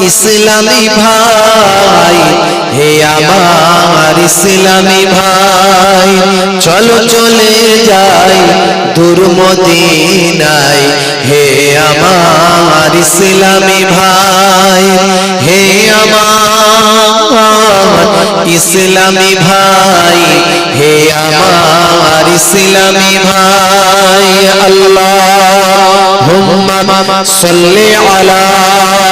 ইসলামী ভাই, হে আমার ইসলামী ভাই, চলো চলে যাই দূর মদিনায়। হে আমার ইসলামী ভাই, হে আমার ইসলামী ভাই, হে আমার ইসলামী ভাই, আল্লাহ, হুম্মা, সাল্লি আলা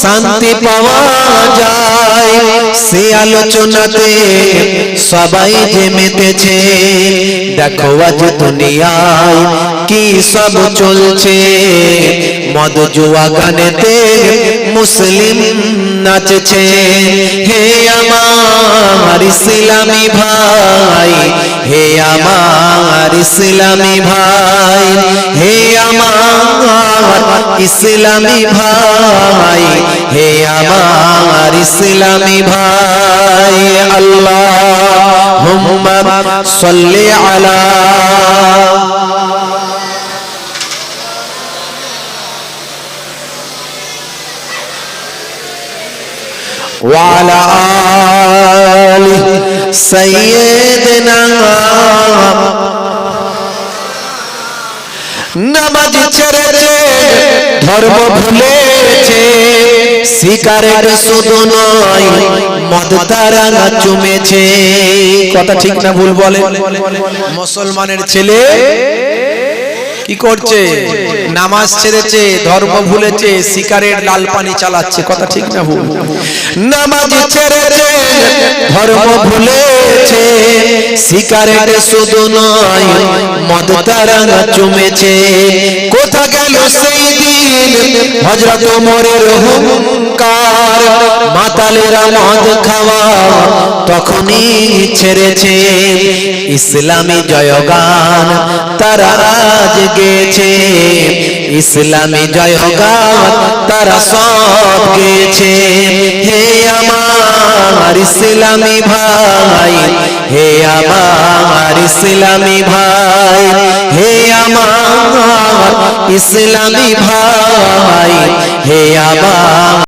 শান্তি পাওয়া যায়। সে আলোচনাতে সবাই যে মেতেছে দেখো আজ দুনিয়ায় কি সব চলছে। মদ জুয়া গানেতে মুসলিম নাচছে। হে আমার ইসলামী ভাই হে আমার ইসলামী ভাই হে আমার ইসলামী ভাই হে আমার ইসলামী ভাই আল্লাহ হুম্মা সাল্লি আলা وعلى آل সৈয়দনা নামাজ ছেড়েছে ধর্ম ভুলেছে শিকারের শুধু নয় মদ তারা চুমেছে। কথা ঠিক না ভুল বলে। মুসলমানের ছেলে কি করছে, নামাজ ছেড়েছে, ধর্ম ভুলেছে সিগারেট লাল পানি চালাচ্ছে, কথা ঠিক না ভুল? নামাজ ছেড়েছে, ধর্ম ভুলেছে সিগারেট শুধু নয়, মদ তারা চুমেছে। কোথা গেল সেই দিন? হজরত মোরের হুঙ্কার, মাতালেরা মদ খাওয়া তখনই ছেড়েছে ইসলামী জয়গান, তারা আজ গেছে ইসলামী জয়গান, তারা সব গেছে হে আমার ইসলামী ভাই, হে আমার ইসলামী ভাই, হে আমার ইসলামী ভাই, হে আমার